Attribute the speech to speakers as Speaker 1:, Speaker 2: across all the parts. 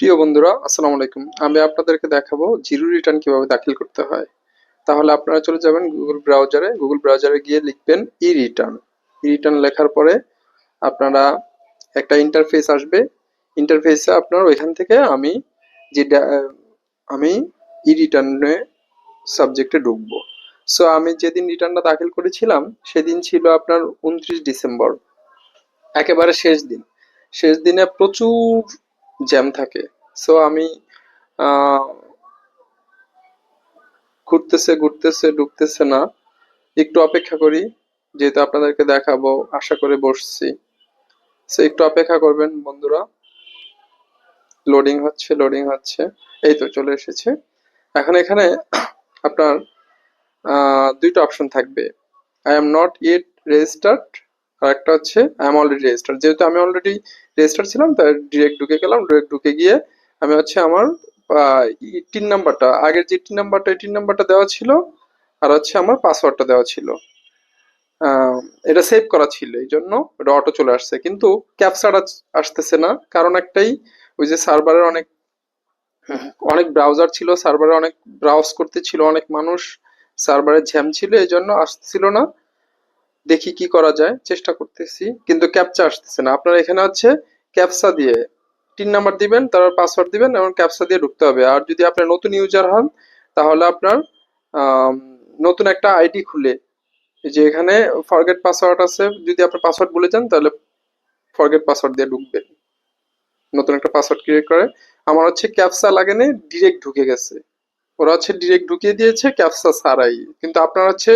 Speaker 1: প্রিয় বন্ধুরা, আসসালামু আলাইকুম। আমি আপনাদেরকে দেখাবো জিরো রিটার্ন কীভাবে দাখিল করতে হয়। তাহলে আপনারা চলে যাবেন গুগল ব্রাউজারে। গুগল ব্রাউজারে গিয়ে লিখবেন ই রিটার্ন ই রিটার্ন লেখার পরে আপনারা একটা ইন্টারফেস আসবে। ইন্টারফেসে আপনার ওইখান থেকে আমি যে আমি ই রিটার্নে সাবজেক্টে ঢুকবো। সো আমি যেদিন রিটার্নটা দাখিল করেছিলাম, সেদিন ছিল আপনার উনত্রিশ ডিসেম্বর। একেবারে শেষ দিন। শেষ দিনে প্রচুর জ্যাম থাকে। সো আমি ঘুরতেছে ঘুরতেছে, ঢুকতেছে না। একটু অপেক্ষা করি, যেহেতু আপনাদেরকে দেখাবো, আশা করে বসছি। সো একটু অপেক্ষা করবেন, বন্ধুরা। লোডিং হচ্ছে লোডিং হচ্ছে। এই তো চলে এসেছে। এখন এখানে আপনার দুইটা অপশন থাকবে। I am not yet registered আর একটা হচ্ছে আই এম অলরেডি রেজিস্টার্ড যেহেতু আমি অলরেডি রেজিস্টার ছিলাম, তাই ডিরেক্ট ঢুকে গেলাম ডিরেক্ট ঢুকে গিয়ে আমি হচ্ছে আমার টিন নাম্বারটা আগের যে টিন নাম্বারটা টিন নাম্বারটা দেওয়া ছিল, আর হচ্ছে আমার পাসওয়ার্ডটা দেওয়া ছিল। এটা সেভ করা ছিল, এই জন্য এটা অটো চলে আসছে। কিন্তু ক্যাপচাটা আসতেছে না, কারণ একটাই, ওই যে সার্ভারের অনেক অনেক ব্রাউজার ছিল সার্ভারে অনেক ব্রাউজ করতে ছিল অনেক মানুষ সার্ভারে জ্যাম ছিল, এই জন্য আসছিল না। দেখি কি করা যায়, চেষ্টা করতেছি, কিন্তু ক্যাপচা আসতেছে না। আপনার এখানে হচ্ছে ক্যাপসা দিয়ে তিন নাম্বার দিবেন, তারপর পাসওয়ার্ড দিবেন এবং ক্যাপসা দিয়ে ঢুকতে হবে। আর যদি আপনি নতুন ইউজার হন, তাহলে আপনার নতুন একটা আইডি খুলে যে এখানে ফরগেট পাসওয়ার্ড আছে, যদি আপনি পাসওয়ার্ড বলে যান, তাহলে ফরগেট পাসওয়ার্ড দিয়ে ঢুকবেন নতুন একটা পাসওয়ার্ড ক্রিয়েট করে। আমার হচ্ছে ক্যাপসা লাগে লাগেনি ডিরেক্ট ঢুকে গেছে। ওরা হচ্ছে ডিরেক্ট ঢুকিয়ে দিয়েছে ক্যাপসা ছাড়াই। কিন্তু আপনার হচ্ছে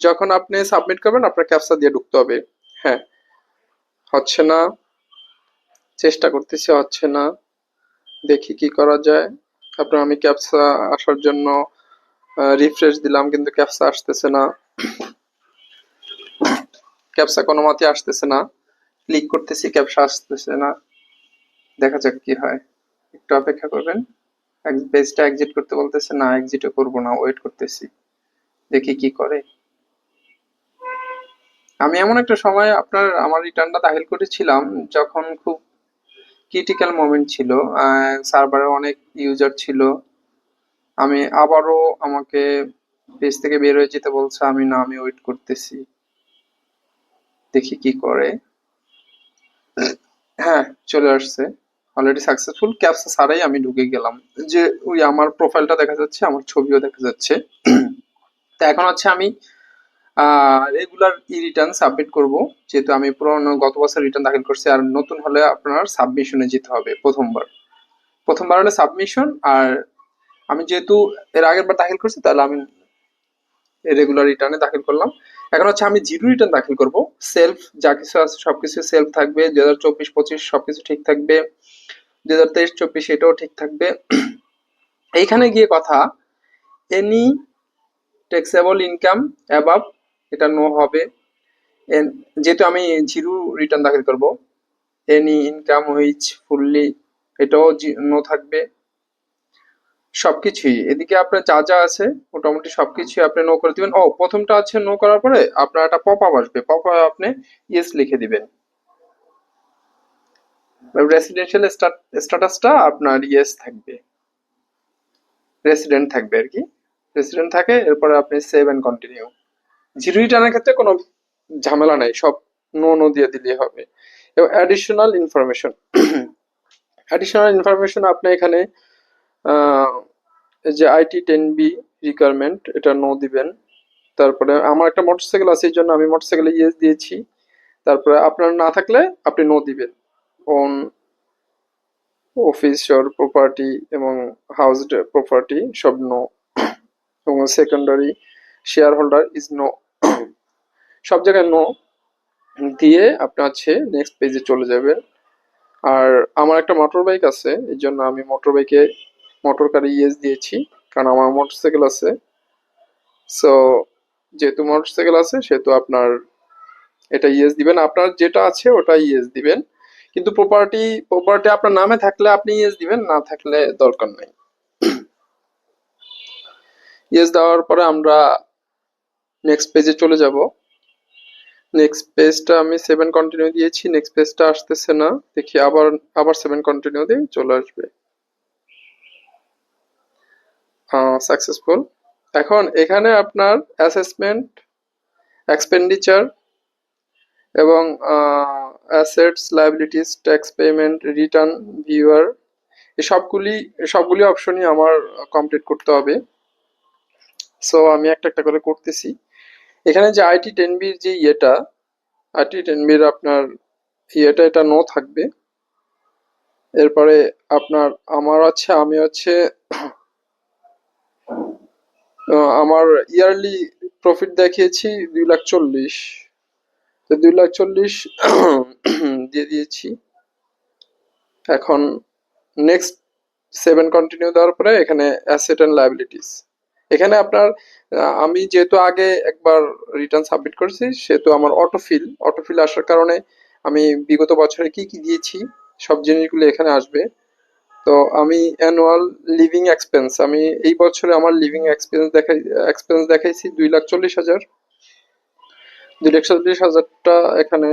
Speaker 1: যখন আপনি সাবমিট করবেন, আপনার ক্যাপসা দিয়ে ঢুকতে হবে। হ্যাঁ হচ্ছে না। চেষ্টা করতেছি, হচ্ছে না। দেখি কি করা যায়। আপনার আমি ক্যাপসা আসার জন্য রিফ্রেশ দিলাম, কিন্তু ক্যাপসা আসতেছে না। ক্যাপসা কোনো মতে আসতেছে না। ক্লিক করতেছি ক্যাপসা আসতেছে না। দেখা যাক কি হয়। একটু অপেক্ষা করবেন। পেজটা এক্সিট করতে বলতেছে, না এক্সিটও করব না ওয়েট করতেছি। দেখি কি করে। আমি এমন একটা সময় আপনার, আমার রিটার্নটা দাখিল করেছিলাম যখন খুব ক্রিটিক্যাল মোমেন্ট ছিল। সার্ভারে অনেক ইউজার ছিল। আমি আবারও আমাকে পেজ থেকে বের হয়ে যেতে বলছে, আমি না, আমি ওয়েট করতেছি। দেখি কি করে। হ্যাঁ চলে আসছে। অলরেডি সাকসেসফুল ক্যাপসা ছাড়াই আমি ঢুকে গেলাম। যে, ওই আমার প্রোফাইলটা দেখা যাচ্ছে, আমার ছবিও দেখা যাচ্ছে। তো এখন হচ্ছে আমি রেগুলার ই রিটার্ন সাবমিট করব। যেহেতু আমি পুরোনো গত বছর রিটার্ন দাখিল করছি, আর নতুন হলে আপনার সাবমিশনে যেতে হবে প্রথমবার। প্রথমবার হলে সাবমিশন আর আমি যেহেতু এর আগের বার দাখিল করছি, তাহলে আমি রেগুলার রিটার্নে দাখিল করলাম। এখন হচ্ছে আমি জিরো রিটার্ন দাখিল করব। সেলফ যা কিছু আছে সবকিছু সেলফ থাকবে। দু হাজার চব্বিশ, পঁচিশ, সবকিছু ঠিক থাকবে। দু হাজার তেইশ, চব্বিশ, এটাও ঠিক থাকবে। এইখানে গিয়ে কথা এনি ট্যাক্সেবল ইনকাম অ্যাবাভ এটা নো হবে। যেহেতু আমি জিরো রিটার্ন দাখিল করব এনি ইনকাম হুইচ ফুললি এটাও নো থাকবে। সবকিছুই, এদিকে আপনার যা যা আছে মোটামুটি সবকিছুই আপনি নো করে দিবেন। ও, প্রথমটা আছে নো করার পরে আপনার একটা পপ আপ আসবে। পপ আপ আপনি ইয়েস লিখে দিবেন। রেসিডেন্সিয়াল স্ট্যাটাসটা আপনার ইয়েস থাকবে। রেসিডেন্ট থাকবে আর কি। রেসিডেন্ট থাকে, এরপরে আপনি সেভ এন্ড কন্টিনিউ জিরো রিটার্নের ক্ষেত্রে কোনো ঝামেলা নাই, সব নো নো দিয়ে দিলেই হবে। এবং অ্যাডিশনাল ইনফরমেশন অ্যাডিশনাল ইনফরমেশন আপনি এখানে যে আইটি টেন বি রিকোয়ারমেন্ট এটা নো দিবেন। তারপরে আমার একটা মোটরসাইকেল আছে, এই জন্য আমি মোটরসাইকেলে ইয়েস দিয়েছি। তারপরে আপনার না থাকলে আপনি নো দিবেন। অন অফিস অর প্রপার্টি এবং হাউস প্রপার্টি সব নো এবং secondary share holder is no সব জায়গায় নো দিয়ে আপনি হচ্ছে নেক্সট পেজে চলে যাবেন। আর আমার একটা মোটর বাইক আছে এই জন্য আমি মোটর বাইকে মোটর কারে ইয়েস দিয়েছি, কারণ আমার মোটরসাইকেল আছে। সো যেহেতু মোটরসাইকেল আছে, সেহেতু আপনার এটা ইয়েস দিবেন। আপনার যেটা আছে ওটা ইয়েস দিবেন। কিন্তু প্রপার্টি প্রপার্টি আপনার নামে থাকলে আপনি ইয়েস দিবেন, না থাকলে দরকার নাই। ইয়েস দেওয়ার পরে আমরা নেক্সট পেজে চলে যাব। নেক্সট পেজটা আমি সেভেন কন্টিনিউ দিয়েছি নেক্সট পেজটা আসতেছে না। দেখি আবার আবার সেভেন কন্টিনিউ দিয়ে চলে আসবে। সাকসেসফুল এখন এখানে আপনার অ্যাসেসমেন্ট এক্সপেন্ডিচার এবং assets liabilities tax payment return viewer এই সবগুলি সবগুলি অপশনই আমার কমপ্লিট করতে হবে। সো আমি একটা একটা করে করতেছি। এখানে যে আইটি টেন বির যে ইয়েটা আইটি টেন বির আপনার ইয়েটা, এটা নো থাকবে। এরপরে আপনার, আমার হচ্ছে আমি হচ্ছে আমার ইয়ারলি প্রফিট দেখিয়েছি দুই লাখ চল্লিশ। তো দুই লাখ চল্লিশ দিয়ে দিয়েছি। এখন নেক্সট সেভেন কন্টিনিউ দেওয়ার পরে এখানে অ্যাসেট অ্যান্ড লাইবিলিটিস এখানে আপনার আমি যেহেতু আগে একবার রিটার্ন সাবমিট করেছি, সেহেতু আমার অটোফিল অটোফিল আসার কারণে আমি বিগত বছরে কি কি দিয়েছি, সব জিনিসগুলো এখানে আসবে। তো আমি অ্যানুয়াল লিভিং এক্সপেন্স আমি এই বছরে আমার লিভিং এক্সপেন্স দেখাই এক্সপেন্স দেখাইছি দুই লাখ চল্লিশ হাজার। দুই লাখ চল্লিশ হাজারটা এখানে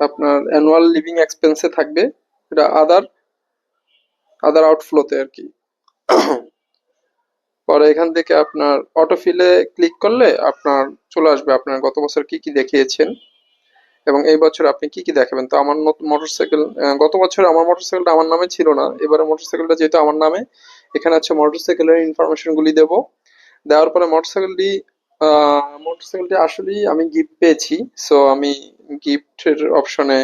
Speaker 1: আপনার অ্যানুয়াল লিভিং এক্সপেন্সে থাকবে, এটা আদার আদার আউটফ্লোতে আর কি। পরে এখান থেকে আপনার অটোফিলে ক্লিক করলে আপনার চলে আসবে। আপনার গত বছর কি কি দেখিয়েছেন? এবং এই বছর আপনি কি কি দেখাবেন? তো আমার মোটরসাইকেল গত বছর আমার মোটরসাইকেলটা আমার নামে ছিল না। এবারে মোটরসাইকেলটা যেহেতু আমার নামে, এখানে আছে মোটরসাইকেলের ইনফরমেশন গুলি দেবো। দেওয়ার পরে মোটরসাইকেলটি মোটরসাইকেলটি আসলেই আমি গিফট পেয়েছি। সো আমি গিফটের অপশনে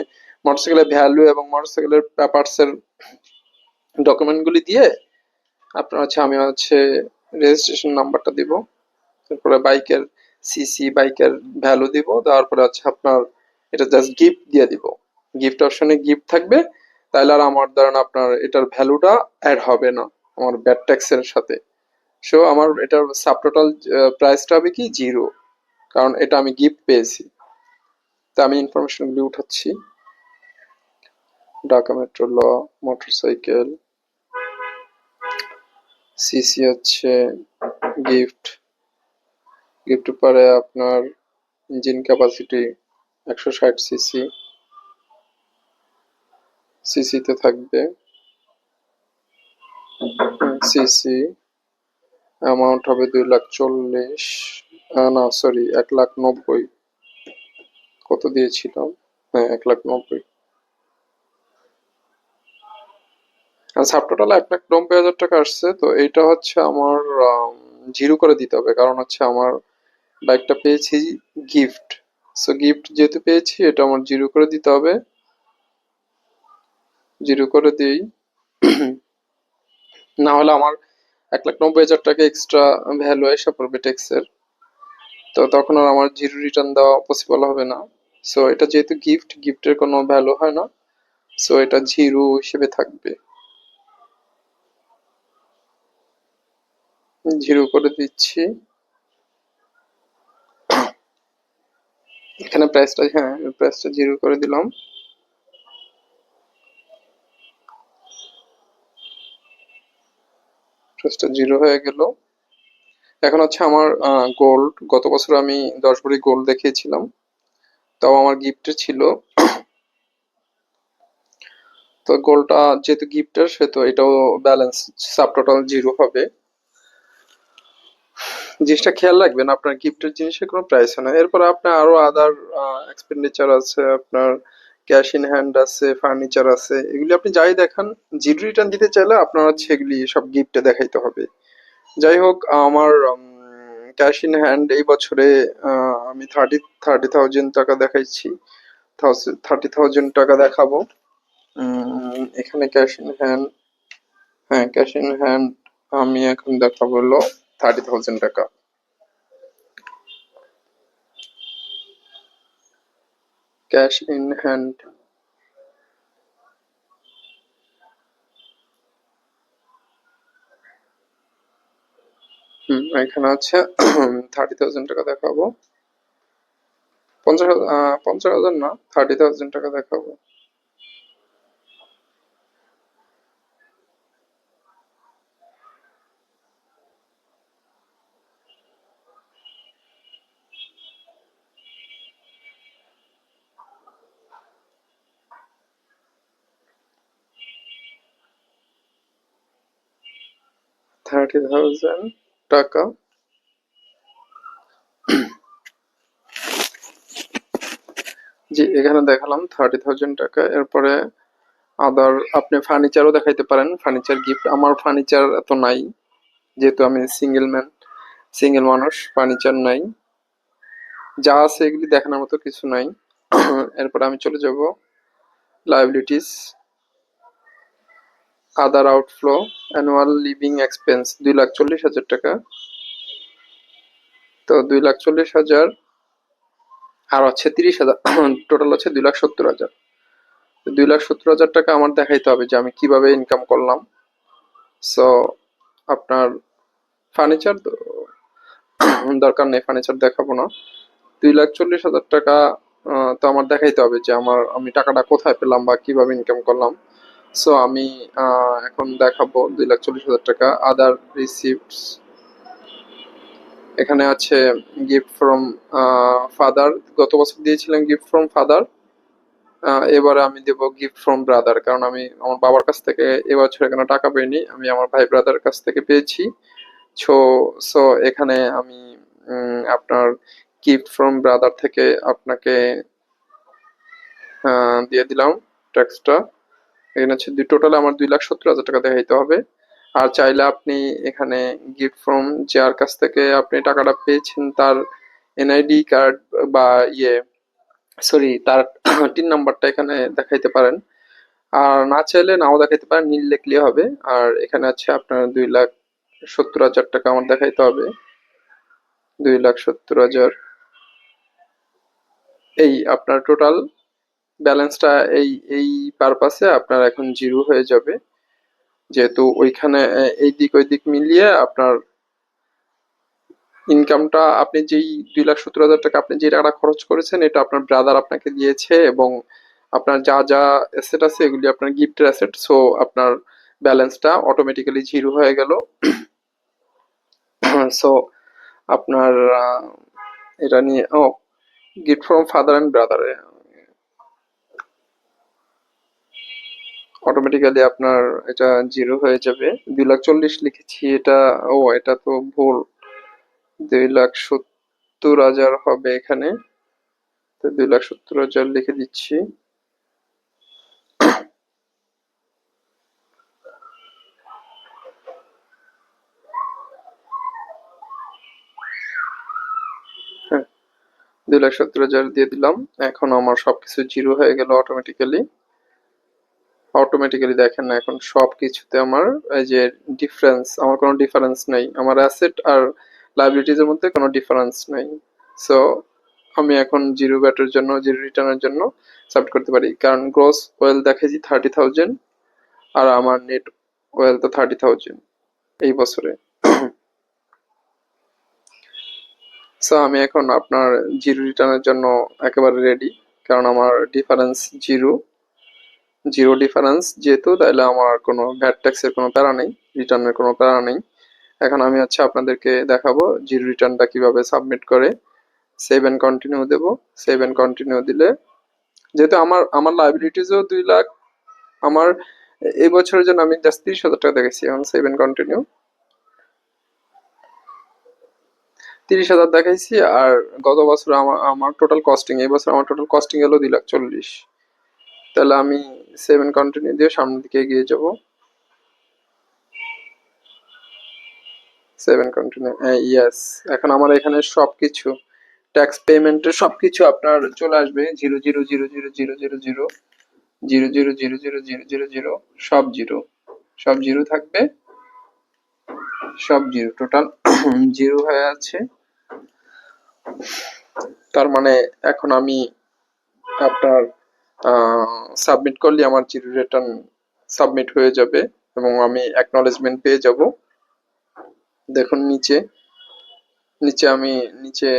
Speaker 1: মোটরসাইকেলের ভ্যালু এবং মোটরসাইকেলের পেপারসের ডকুমেন্টগুলি দিয়ে, আপনার হচ্ছে, আমি হচ্ছে রেজিস্ট্রেশন নাম্বারটা দিব, তারপরে বাইকের সিসি বাইকের ভ্যালু দিব দেওয়ার পরে হচ্ছে আপনার এটা জাস্ট গিফট দিয়ে দিব। গিফট অপশনে গিফট থাকবে, তাহলে আর আমার ধরেন আপনার এটার ভ্যালুটা অ্যাড হবে না, আমার ব্যাট ট্যাক্সের সাথে। সো আমার এটার সাব টোটাল প্রাইসটা হবে কি জিরো কারণ এটা আমি গিফট পেয়েছি। তা আমি ইনফরমেশনগুলি উঠাচ্ছি। ঢাকা মেট্রো ল মোটরসাইকেল সিসি হচ্ছে গিফট গিফট পরে আপনার ইঞ্জিন ক্যাপাসিটি একশো ষাট সিসি সিসিতে থাকবে। সিসি অ্যামাউন্ট হবে দুই লাখ চল্লিশ না সরি এক লাখ নব্বই। কত দিয়েছিলাম? হ্যাঁ এক লাখ নব্বই। সাব টোটাল এক লাখ নব্বই হাজার টাকা আসছে, তো এইটা হচ্ছে আমার জিরো করে দিতে হবে। কারণ হচ্ছে আমার বাইকটা পেয়েছি গিফট সো গিফট যেহেতু পেয়েছি, এটা আমার জিরো করে দিতে হবে। জিরো করে দিই। না হলে আমার এক লাখ নব্বই হাজার টাকা এক্সট্রা ভ্যালু এসে পড়বে ট্যাক্সের তো তখন আর আমার জিরো রিটার্ন দেওয়া পসিবল হবে না। সো এটা যেহেতু গিফট গিফটের কোনো ভ্যালু হয় না। সো এটা জিরো হিসেবে থাকবে। জিরো করে দিচ্ছি। এখানে প্রাইসটা হ্যাঁ প্রাইসটা জিরো করে দিলাম। প্রাইসটা জিরো হয়ে গেল। এখন হচ্ছে আমার গোল্ড গত বছর আমি দশ ভরি গোল্ড দেখিয়েছিলাম। তাও আমার গিফটে ছিল। তো গোল্ডটা যেহেতু গিফটের সেহেতু এটাও ব্যালেন্স সাব টোটাল জিরো হবে। জিনিসটা খেয়াল রাখবেন, আপনার গিফটের জিনিসের কোনো প্রাইস হয় না এরপর আপনার আরও আদার এক্সপেন্ডিচার আছে, আপনার ক্যাশ ইন হ্যান্ড আছে ফার্নিচার আছে। এগুলি আপনি যাই দেখান জিরো রিটার্ন দিতে চাইলে আপনার হচ্ছে এগুলি সব গিফটে দেখাইতে হবে। যাই হোক, আমার ক্যাশ ইন হ্যান্ড এই বছরে আমি থার্টি থার্টি থাউজেন্ড টাকা দেখাইছি। থার্টি থাউজেন্ড টাকা দেখাবো। এখানে ক্যাশ ইন হ্যান্ড হ্যাঁ ক্যাশ ইন হ্যান্ড আমি এখন দেখাবো থার্টি থাউজেন্ড টাকা। ক্যাশ ইন হ্যান্ড হুম, এখানে আছে থার্টি থাউজেন্ড টাকা দেখাবো। পঞ্চাশ পঞ্চাশ হাজার না থার্টি থাউজেন্ড টাকা দেখাবো। থার্টি থাউজেন্ড টাকা। জি, এখানে দেখালাম থার্টি থাউজেন্ড টাকা। এরপরে আদার, আপনি ফার্নিচারও দেখাইতে পারেন। ফার্নিচার গিফট আমার ফার্নিচার এত নাই, যেহেতু আমি সিঙ্গেল ম্যান সিঙ্গেল মানুষ ফার্নিচার নাই। যা আছে এগুলি দেখানোর মতো কিছু নাই। এরপরে আমি চলে যাব liabilities other outflow annual living expense দুই লাখ চল্লিশ হাজার টাকা। তো দুই লাখ চল্লিশ হাজার, আর হচ্ছে তিরিশ হাজার টোটাল হচ্ছে দুই লাখ সত্তর হাজার। দুই লাখ সত্তর হাজার টাকা আমার দেখাইতে হবে যে আমি কীভাবে ইনকাম করলাম। সো আপনার ফার্নিচার দরকার নেই ফার্নিচার দেখাবো না। দুই লাখ চল্লিশ হাজার টাকা তো আমার দেখাইতে হবে যে আমার, আমি টাকাটা কোথায় পেলাম বা কীভাবে ইনকাম করলাম। সো আমি এখন দেখাবো দুই লাখ চল্লিশ হাজার টাকা আদার রিসিপ্টস এখানে আছে গিফট ফ্রম ফাদার গত বছর দিয়েছিলাম গিফট ফ্রম ফাদার এবারে আমি দেব গিফট ফ্রম ব্রাদার কারণ আমি আমার বাবার কাছ থেকে এবছর এখানে টাকা পাইনি, আমি আমার ভাই ব্রাদার কাছ থেকে পেয়েছি। সো সো এখানে আমি আপনার গিফট ফ্রম ব্রাদার থেকে আপনাকে দিয়ে দিলাম ট্যাক্সটা এখানে হচ্ছে দুই টোটাল আমার দুই লাখ সত্তর হাজার টাকা দেখাইতে হবে। আর চাইলে আপনি এখানে গিফট ফ্রম যার কাছ থেকে আপনি টাকাটা পেয়েছেন তার এনআইডি কার্ড বা ইয়ে সরি তার টিন নাম্বারটা এখানে দেখাইতে পারেন। আর না চাইলে নাও দেখাইতে পারেন, নীল লিখলে হবে। আর এখানে আছে আপনার দুই লাখ সত্তর হাজার টাকা আমার দেখাইতে হবে। দুই লাখ সত্তর হাজার। এই আপনার টোটাল ব্যালেন্সটা এই এই পারপাসে আপনার এখন জিরো হয়ে যাবে। যেহেতু ওইখানে এই দিক ওই দিক মিলিয়ে আপনার ইনকামটা আপনি যেই দুই লাখ সত্তর হাজার টাকা আপনি যে টাকাটা খরচ করেছেন, এটা আপনার ব্রাদার আপনাকে দিয়েছে এবং আপনার যা যা অ্যাসেট আছে এগুলি আপনার গিফটের অ্যাসেট সো আপনার ব্যালেন্সটা অটোমেটিক্যালি জিরো হয়ে গেল। সো আপনার এটা নিয়ে ও gift from father and brother automatically আপনার এটা জিরো হয়ে যাবে। দুই লাখ চল্লিশ লিখেছি, এটা, ও, এটা তো ভুল। দুই লাখ সত্তর হাজার হবে এখানে। তো দুই লাখ সত্তর হাজার লিখে দিচ্ছি। হ্যাঁ দুই লাখ সত্তর হাজার দিয়ে দিলাম। এখন আমার সবকিছু জিরো হয়ে গেল অটোমেটিক্যালি অটোমেটিক্যালি দেখেন না, এখন সব কিছুতে আমার এই যে ডিফারেন্স আমার কোনো ডিফারেন্স নেই। আমার অ্যাসেট আর লাইবিলিটিজ এর মধ্যে কোনো ডিফারেন্স নেই। সো আমি এখন জিরো ব্যাটের জন্য জিরো রিটার্নের জন্য সাবমিট করতে পারি। কারণ গ্রোস ওয়েল দেখেছি থার্টি থাউজেন্ড আর আমার নেট ওয়েল তো থার্টি থাউজেন্ড এই বছরে। সো আমি এখন আপনার জিরো রিটার্নের জন্য একেবারে রেডি কারণ আমার ডিফারেন্স জিরো জিরো ডিফারেন্স যেহেতু, তাহলে আমার কোনো ভ্যাট ট্যাক্সের কোনো প্যারা নেই, রিটার্নের কোনো প্যারা নেই। এখন আমি হচ্ছে আপনাদেরকে দেখাবো জিরো রিটার্নটা কীভাবে সাবমিট করে। সেভ অ্যান্ড কন্টিনিউ দেব। সেভ অ্যান্ড কন্টিনিউ দিলে যেহেতু আমার আমার লাইবিলিটিসও দুই লাখ, আমার এই বছরের জন্য আমি জাস্ট তিরিশ হাজার টাকা দেখেছি এখন সেভ অ্যান্ড কন্টিনিউ। তিরিশ হাজার দেখাইছি আর গত বছর আমার আমার টোটাল কস্টিং এই বছর আমার টোটাল কস্টিং এলো দুই লাখ চল্লিশ। তাহলে আমি সেভেন কন্টিনিউ দিয়ে সামনের দিকে এগিয়ে যাব সেভেন কন্টিনিউ ইয়েস এখন আমার এখানে সবকিছু ট্যাক্স পেমেন্টের সবকিছু আপনার চলে আসবে zero zero zero zero zero zero zero zero zero zero zero zero zero zero সব জিরো সব জিরো থাকবে সব জিরো টোটাল জিরো হয়ে আছে তার মানে এখন আমি আপনার সাবমিট করলে আমার জিরো রিটার্ন সাবমিট হয়ে যাবে এবং আমি অ্যাকনলেজমেন্ট পেয়ে যাব। দেখুন নিচে নিচে আমি, নিচে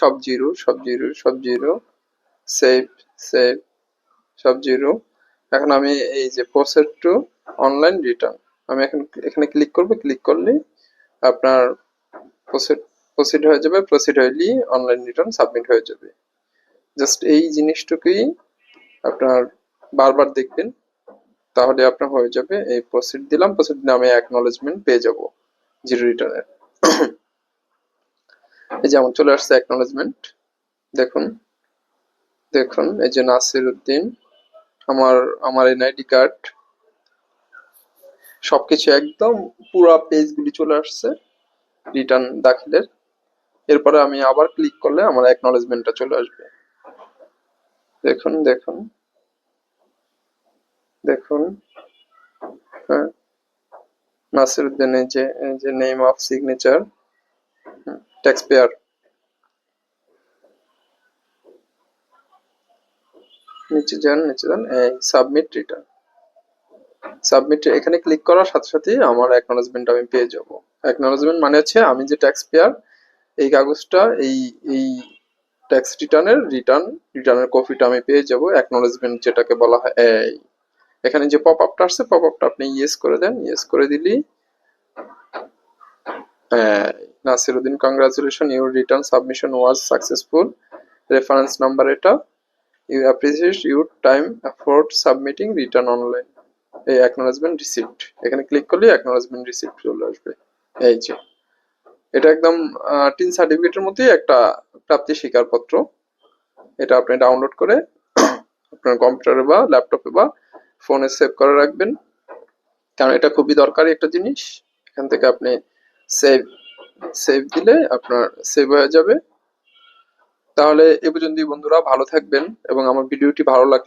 Speaker 1: সব জিরো সব জিরো সব জিরো সেভ সেভ সব জিরো। এখন আমি এই যে প্রসেস টু অনলাইন রিটার্ন আমি এখন এখানে ক্লিক করব ক্লিক করলে আপনার প্রসিড প্রসিড হয়ে যাবে প্রসিড হইলেই অনলাইন রিটার্ন সাবমিট হয়ে যাবে। জাস্ট এই জিনিসটুকুই আপনার বারবার দেখবেন, তাহলে আপনার হয়ে যাবে। এই প্রসিড দিলাম প্রসিড দিলে আমি অ্যাকনলেজমেন্ট পেয়ে যাব জিরো রিটার্নের এই যেমন চলে আসছে অ্যাকনোলেজমেন্ট দেখুন দেখুন, এই যে নাসির উদ্দিন আমার আমার এনআইডি কার্ড সবকিছু একদম পুরো পেজগুলি চলে আসছে রিটার্ন দাখিলের। এরপরে আমি আবার ক্লিক করলে আমার অ্যাকনোলেজমেন্টটা চলে আসবে। দেখুন দেখুন। দেখুন। হ্যাঁ। নাসিরুদ্দিন যে যে name of signature tax payer নিচে যান নিচে যান। এই সাবমিট রিটার্ন সাবমিট এখানে ক্লিক করার সাথে সাথে আমার অ্যাকনোলেজমেন্ট আমি পেয়ে যাব। অ্যাকনোলেজমেন্ট মানে হচ্ছে আমি যে ট্যাক্স পেয়ার এই কাগজটা, এই এই ট্যাক্স রিটার্নের রিটার্ন রিটার্নের কপিটা আমি পেয়ে যাব। অ্যাকনোলেজমেন্ট যেটাকে বলা হয় এই এখানে যে পপ আপটা আসছে পপ আপটা আপনি ইয়েস করে দেন। ইয়েস করে দিলি Nasiruddin congratulation your return submission was successful reference number এটা। You appreciate your time effort submitting return online এই অ্যাকনোলেজমেন্ট রিসিপ্ট এখানে ক্লিক করলে অ্যাকনোলেজমেন্ট রিসিপ্ট চলে আসবে। এই যে। এটা একদম টিন সার্টিফিকেটের মধ্যেই একটা প্রাপ্তি স্বীকারপত্র। এটা আপনি ডাউনলোড করে আপনার কম্পিউটারে বা ল্যাপটপে বা ফোনে সেভ করে রাখবেন। কারণ এটা খুবই দরকারি একটা জিনিস। এখান থেকে আপনি সেভ সেভ দিলে আপনার সেভ হয়ে যাবে। তাহলে এ পর্যন্তই বন্ধুরা, ভালো থাকবেন এবং আমার ভিডিওটি ভালো লাগলে